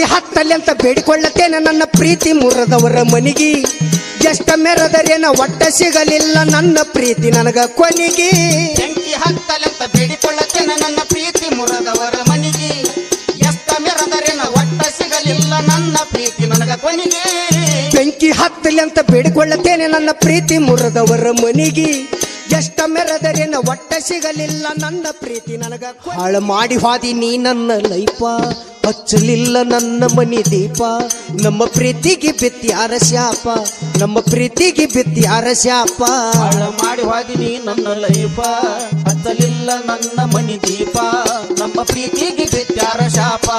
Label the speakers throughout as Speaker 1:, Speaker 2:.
Speaker 1: ಬೆಂಕಿ ಹತ್ತಲಿ ಅಂತ ಬೇಡಿಕೊಳ್ಳತೇನೆ ನನ್ನ ಪ್ರೀತಿ ಮುರದವರ ಮನಿಗಿ. ಎಷ್ಟ ಮೆರದರೇನ ಒಟ್ಟ ಸಿಗಲಿಲ್ಲ ನನ್ನ ಪ್ರೀತಿ ನನಗ ಕೊನಿಗಿ.
Speaker 2: ಬೆಂಕಿ ಹತ್ತಲಂತ ಬೇಡಿಕೊಳ್ಳತ್ತೇನೆ ನನ್ನ ಪ್ರೀತಿ ಮುರದವರ ಮನಿಗಿ. ಎಷ್ಟ ಮೆರದರೇನ ಒಟ್ಟ ಸಿಗಲಿಲ್ಲ ನನ್ನ ಪ್ರೀತಿ ನನಗ ಕೊನಿಗೆ.
Speaker 1: ಬೆಂಕಿ ಹತ್ತಲಿ ಅಂತ ಬೇಡಿಕೊಳ್ಳತ್ತೇನೆ ನನ್ನ ಪ್ರೀತಿ ಮುರದವರ ಮನಿಗಿ. ಎಷ್ಟ ಮೆರದರೇನ ಒಟ್ಟ ಸಿಗಲಿಲ್ಲ ನನ್ನ ಪ್ರೀತಿ ನನಗ ಹಾಳು ಮಾಡಿ ಹಾದಿ ನೀ ನನ್ನ ಲೈಫ. ಹಚ್ಚಲಿಲ್ಲ ನನ್ನ ಮನಿ ದೀಪ. ನಮ್ಮ ಪ್ರೀತಿಗೆ ಬಿತ್ಯಾರ ಶಾಪ. ನಮ್ಮ ಪ್ರೀತಿಗೆ ಬಿತ್ಯಾರ ಶಾಪ.
Speaker 2: ಮಾಡಿ ಹೋದಿನಿ ನನ್ನ ಲೈಫ ಹಚ್ಚಲಿಲ್ಲ ನನ್ನ ಮನಿ ದೀಪ. ನಮ್ಮ ಪ್ರೀತಿಗೆ ಬಿತ್ಯಾರ ಶಾಪ.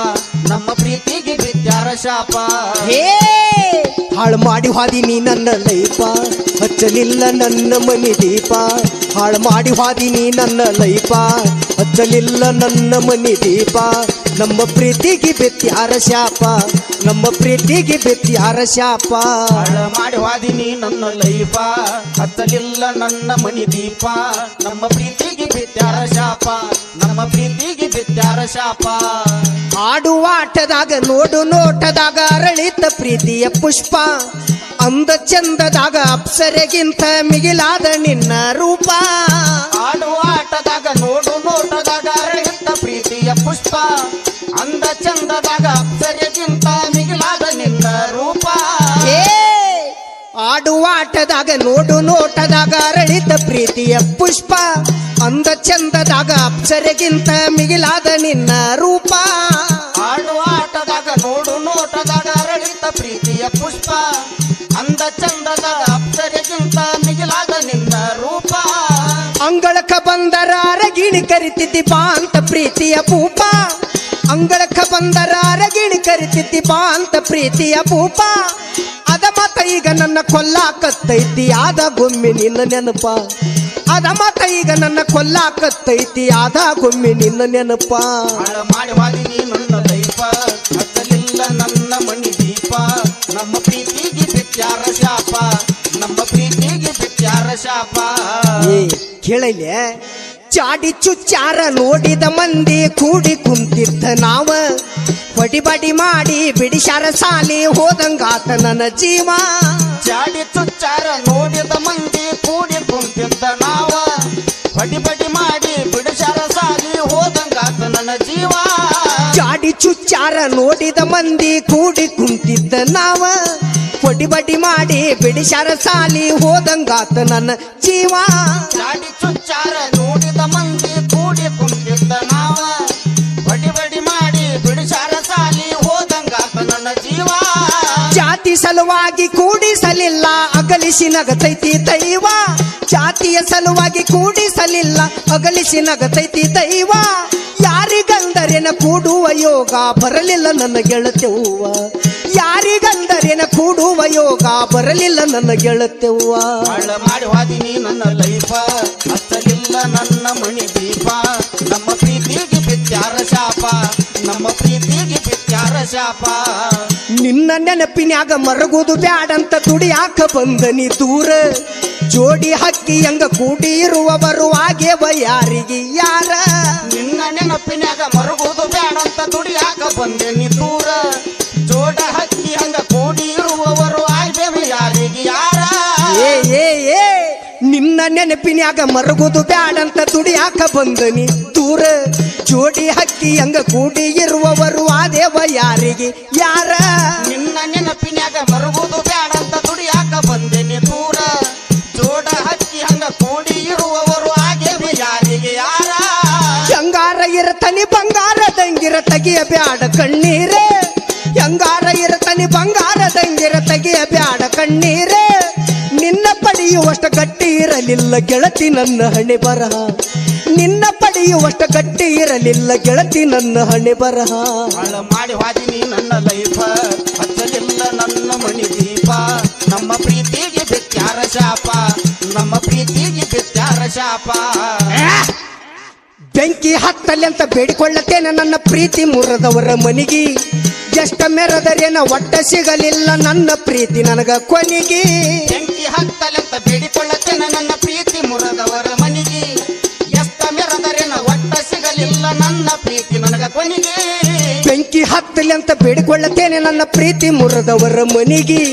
Speaker 2: ನಮ್ಮ ಪ್ರೀತಿಗೆ ಬಿತ್ಯಾರ ಶಾಪ.
Speaker 1: ಹೇ ಹಾಳು ಮಾಡಿ ಹಾದಿ ನೀ ನನ್ನ ಲೈಪ. ಹಚ್ಚಲಿಲ್ಲ ನನ್ನ ಮನಿ ದೀಪ. ಹಾಳು ಮಾಡಿ ಹಾದಿ ನೀ ನನ್ನ ಲೈಪ. ಹಚ್ಚಲಿಲ್ಲ ನನ್ನ ಮನಿ ದೀಪ. ನಮ್ಮ ಪ್ರೀತಿಗೆ ಬೆತ್ಯಾರ ಶಾಪ. ನಮ್ಮ ಪ್ರೀತಿಗೆ ಬೆತ್ಯಾರ ಶಾಪ.
Speaker 2: ಹಾಳ ಮಾಡಿ ನೀ ನನ್ನ ಲೈಪ. ಹಚ್ಚಲಿಲ್ಲ ನನ್ನ ಮನಿ ದೀಪ. ನಮ್ಮ ಪ್ರೀತಿಗೆ ಬಿತ್ಯಾರ ಶಾಪ. ನಮ್ಮ ಪ್ರೀತಿಗೆ ಬಿದ್ದಾರ ಶಾಪ.
Speaker 1: ಆಡುವ ಆಟದಾಗ ನೋಡು ನೋಟದಾಗ ಅರಳಿತ ಪ್ರೀತಿಯ ಪುಷ್ಪ. ಅಂದ ಚಂದದಾಗ ಅಪ್ಸರೆಗಿಂತ ಮಿಗಿಲಾದ ನಿನ್ನ ರೂಪ.
Speaker 2: ಆಟದಾಗ ನೋಡು ನೋಟದಾಗ
Speaker 1: ಅರಳಿತ ಪ್ರೀತಿಯ ಪುಷ್ಪ. ಅಂದ ಚಂದದಾಗ ಅಪ್ಸರೆಗಿಂತ ಮಿಗಿಲಾದ ನಿನ್ನ ರೂಪ.
Speaker 2: ಆಡುವ ಆಟದಾಗ ನೋಡು ನೋಟದಾಗ ಅರಳಿತ ಪ್ರೀತಿಯ ಪುಷ್ಪ. ಅಂದ ಚಂದದಾಗ ಅಪ್ಸರೆಗಿಂತ ಮಿಗಿಲಾದ ನಿನ್ನ ರೂಪ.
Speaker 1: ಅಂಗಳಕ ಬಂದರ ಅರಗಿಣಿ ಕರಿತಿದ್ದಿ ಬಾ ಅಂತ ಪ್ರೀತಿಯ ಪೂಪ. ಅಂಗಳಕ ಬಂದರ ಅರಗಿಣಿ ಕರಿತಿದ್ದಿ ಬಾ ಅಂತ ಪ್ರೀತಿಯ ಮತ ಈಗ ನನ್ನ ಕೊಲ್ಲಾಕತ್ತೈತಿ ಆದ ಗೊಮ್ಮೆ ನಿನ್ನ ನೆನಪ. ಅದ ಮತ ಈಗ ನನ್ನ ಕೊಲ್ಲಾಕತ್ತೈತಿ ಆದ ಗೊಮ್ಮೆ ನಿನ್ನ ನೆನಪ.
Speaker 2: ಮಾಡಿ ನನ್ನ ಲೈಫ ಹತ್ತಲಿಲ್ಲ ನನ್ನ ಮಣಿ ದೀಪ. ನಮ್ಮ ಪ್ರೀತಿಗೆ ಬಿತ್ಯಾರ ಶಾಪ? ನಮ್ಮ ಪ್ರೀತಿಗೆ ಬಿತ್ಯಾರ ಶಾಪ?
Speaker 1: ಏ ಕೇಳಲೆ ಚಾಡಿ ಚುಚ್ಚಾರ ನೋಡಿದ ಮಂದಿ ಕೂಡಿ ಕುಂತಿದ್ದ ನಾವ. ಹೊಡಿಬಡಿ ಮಾಡಿ ಬಿಡಿಶಾರ ಸಾಲಿ ಹೋದಂಗಾತ ನನ್ನ ಜೀವ.
Speaker 2: ಚಾಡಿ ಚುಚ್ಚಾರ ನೋಡಿದ ಮಂದಿ ಕೂಡಿ ಕುಂತಿದ್ದ ನಾವ. ಪಡಿ ಬಡಿ ಮಾಡಿ ಬಿಡಿಸಾರ ಸಾಲಿ ಹೋದಂಗಾತ ನನ್ನ ಜೀವ.
Speaker 1: ಚಾಡಿ ಚುಚ್ಚಾರ ನೋಡಿದ ಮಂದಿ ಕೂಡಿ ಕುಂತಿದ್ದ ನಾವ. ಹೊಡಿಬಡಿ ಮಾಡಿ ಬಿಡಿಶಾರ ಸಾಲಿ ಹೋದಂಗಾತ ನನ್ನ ಜೀವ.
Speaker 2: ಜಾಡಿ ಚುಚ್ಚಾರ ನೋಡಿದ ಮಂದಿ ಕೂಡಿ ಕುಂತಿದ್ದ ನಾವ. ಬಡಿ ಬಡಿ ಮಾಡಿ ಬಿಡಿಸಾರ ಸಾಲಿ ಹೋದಂಗಾತ ನನ್ನ ಜೀವ.
Speaker 1: ಜಾತಿ ಸಲುವಾಗಿ ಕೂಡಿಸಲಿಲ್ಲ ಅಗಲಿಸಿ ನಗತೈತಿ ದೈವ. ಜಾತಿಯ ಸಲುವಾಗಿ ಕೂಡಿಸಲಿಲ್ಲ ಅಗಲಿಸಿ ನಗತೈತಿ ದೈವ. ಯಾರಿಗಂದರೆನ ಕೂಡುವ ಯೋಗ ಬರಲಿಲ್ಲ ನನ್ನ ಗೆಳತೆವ್ವ. ಯಾರಿಗಂದರೇನ ಕೂಡುವ ಯೋಗ ಬರಲಿಲ್ಲ ನನ್ನ ಗೆಳತೆವ್ವ.
Speaker 2: ಹಾಳ ಮಾಡಿ ವಾದಿನಿ ನನ್ನ ಲೈಫ ಹತ್ತಲಿಲ್ಲ ನನ್ನ ಮಣಿ ದೀಪ. ನಮ್ಮ ಪ್ರೀತಿಗೆ ಬಿತ್ಯಾರ ಶಾಪ ನಮ್ಮ ಪ್ರೀತಿಗೆ ಬಿತ್ಯಾರ ಶಾಪ.
Speaker 1: ನಿನ್ನ ನೆನಪಿನ್ಯಾಗ ಮರಗುದು ಬ್ಯಾಡಂತ ದುಡಿಯಾಕ ಬಂದನಿ ದೂರ. ಜೋಡಿ ಹಕ್ಕಿ ಹಂಗ ಕೂಡಿ ಇರುವವರು ಆಗೇವ ಯಾರಿಗೆ ಯಾರ?
Speaker 2: ನಿನ್ನ ನೆನಪಿನ್ಯಾಗ ಮರಗುದು ಬ್ಯಾಡಂತ ದುಡಿಯಾಕ ಬಂದೆ ನೀ ದೂರ.
Speaker 1: ನೆನಪಿನ್ಯಾಗ ಮರಗುದು ಬ್ಯಾಡಂತ ದುಡಿಯಾಕ ಬಂದನಿ. ದೂರ ಜೋಡಿ ಹಕ್ಕಿ ಹಂಗ ಕೂಡಿ ಇರುವವರು ಆದೇವ ಯಾರಿಗೆ? ಯಾರ?
Speaker 2: ನಿನ್ನ ನೆನಪಿನ್ಯಾಗ ಮರುಗುದು ಬ್ಯಾಡಂತ ದುಡಿಯಾಕ ಬಂದೆ ನೀ ದೂರ ಜೋಡ ಹಕ್ಕಿ ಹಂಗ ಕೂಡಿ ಇರುವವರು ಆದೇವ ಯಾರಿಗೆ? ಯಾರ?
Speaker 1: ಹೆಂಗಾರ ಇರತನಿ ಬಂಗಾರ ದಂಗಿರ ತೆಗಿಯ ಬ್ಯಾಡ ಕಣ್ಣೀರೇ. ಹೆಂಗಾರ ಇರತನಿ ಬಂಗಾರ ದಂಗಿರ ತಗಿಯ ಬ್ಯಾಡ ಕಣ್ಣೀರೇ. ನಿನ್ನ ಪಡೆಯುವಷ್ಟು ಗಟ್ಟಿ ಇರಲಿಲ್ಲ ಗೆಳತಿ ನನ್ನ ಹಣೆ ಬರಹ. ನಿನ್ನ ಪಡೆಯುವಷ್ಟ ಗಟ್ಟಿ ಇರಲಿಲ್ಲ ಗೆಳತಿ ನನ್ನ ಹಣೆ ಬರಹ.
Speaker 2: ಹಾಳ ಮಾಡಿ ನೀ ನನ್ನ ಲೈಫ ಹಚ್ಚಲಿಲ್ಲ ನನ್ನ ಮಣಿ ದೀಪ. ನಮ್ಮ ಪ್ರೀತಿಗೆ ಬಿತ್ಯಾರ ಶಾಪ ನಮ್ಮ ಪ್ರೀತಿಗೆ ಬಿತ್ಯಾರ ಶಾಪ.
Speaker 1: ಬೆಂಕಿ ಹತ್ತಲ್ಲಿ ಅಂತ ಬೇಡಿಕೊಳ್ಳತೇನೆ ನನ್ನ ಪ್ರೀತಿ ಮುರದವರ ಮನಿಗಿ. ಎಷ್ಟ ಮೆರದರೇನ ಒಟ್ಟ ಸಿಗಲಿಲ್ಲ ನನ್ನ ಪ್ರೀತಿ ನನಗ ಕೊನಿಗೆ.
Speaker 2: ಬೆಂಕಿ ಹತ್ತಲಂತ ಬೇಡಿಕೊಳ್ಳತ್ತೆ ನನ್ನ ಪ್ರೀತಿ ಮುರದವರ ಮನಿಗೆ. ಎಷ್ಟ ಮೆರದರೇನ ಒಟ್ಟ ಸಿಗಲಿಲ್ಲ ನನ್ನ ಪ್ರೀತಿ ನನಗ ಕೊನಿಗೆ.
Speaker 1: ಬೆಂಕಿ ಹತ್ತಲಿ ಅಂತ ಬೇಡಿಕೊಳ್ಳತ್ತೇನೆ ನನ್ನ ಪ್ರೀತಿ ಮುರದವರ ಮನಿಗೆ.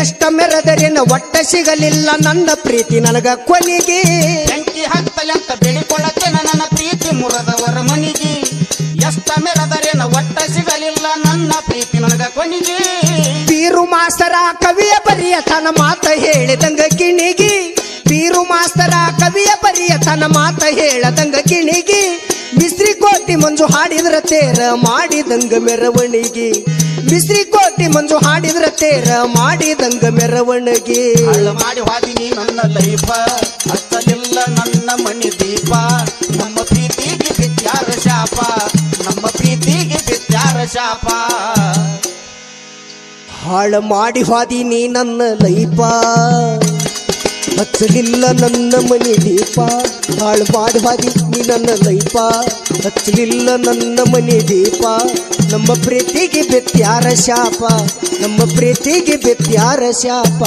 Speaker 1: ಎಷ್ಟ ಮೆರೆದರೇನ ಒಟ್ಟ ಸಿಗಲಿಲ್ಲ ನನ್ನ ಪ್ರೀತಿ ನನಗ ಕೊನಿಗೆ.
Speaker 2: ಬೆಂಕಿ ಹತ್ತಲಿ ಅಂತ ಬೇಡಿಕೊಳ್ಳತ್ತೇನೆ ನನ್ನ ಪ್ರೀತಿ ಮುರದವರ ಮನಿಗೆ. ಎಷ್ಟ ಮೆರೆದರೇನ ಒಟ್ಟ ಸಿಗಲಿಲ್ಲ ನನ್ನ ಪ್ರೀತಿ ನನಗ ಕೊನಿಗೆ.
Speaker 1: ಬೀರು ಮಾಸ್ತರ ಕವಿಯ ಬರಿಯ ತನ ಮಾತ ಹೇಳಿದಂಗ ಕಿಣಿಗಿ. ಪೀರು ಮಾಸ್ತರ ಕವಿಯ ಬರಿಯ ತನ ಮಾತ ಹೇಳದಂಗ ಕಿಣಿಗಿ. ಬಿಸ್ರಿ ಕೋಟಿ ಮಂಜು ಹಾಡಿದ್ರ ತೇರ ಮಾಡಿದಂಗ ಮೆರವಣಿಗೆ. ಬಿಸ್ರಿ ಕೋಟಿ ಮಂಜು ಹಾಡಿದ್ರ ತೇರ ಮಾಡಿದಂಗ ಮೆರವಣಿಗೆ.
Speaker 2: ಮಾಡಿ ಹಾದಿನಿ ನನ್ನ ಲೈಫ ಹತ್ತಲಿಲ್ಲ ನನ್ನ ಮಣಿ ದೀಪ. ನಮ್ಮ ಪ್ರೀತಿಗೆ ಶಾಪ. ಶಾಪ.
Speaker 1: ಹಾಳ ಮಾಡಿ ಹಾದಿ ನೀ ನನ್ನ ಲೈಪ. ಹಚ್ಚಲಿಲ್ಲ ನನ್ನ ಮನೆ ದೀಪ. ಹಾಳು ಮಾಡಿ ಹಾದಿ ನೀ ನನ್ನ ಲೈಪ. ಹಚ್ಚಲಿಲ್ಲ ನನ್ನ ಮನೆ ದೀಪ. ನಮ್ಮ ಪ್ರೀತಿಗೆ ಬೆತ್ಯಾರ ಶಾಪ. ನಮ್ಮ ಪ್ರೀತಿಗೆ ಬೆತ್ಯಾರ ಶಾಪ.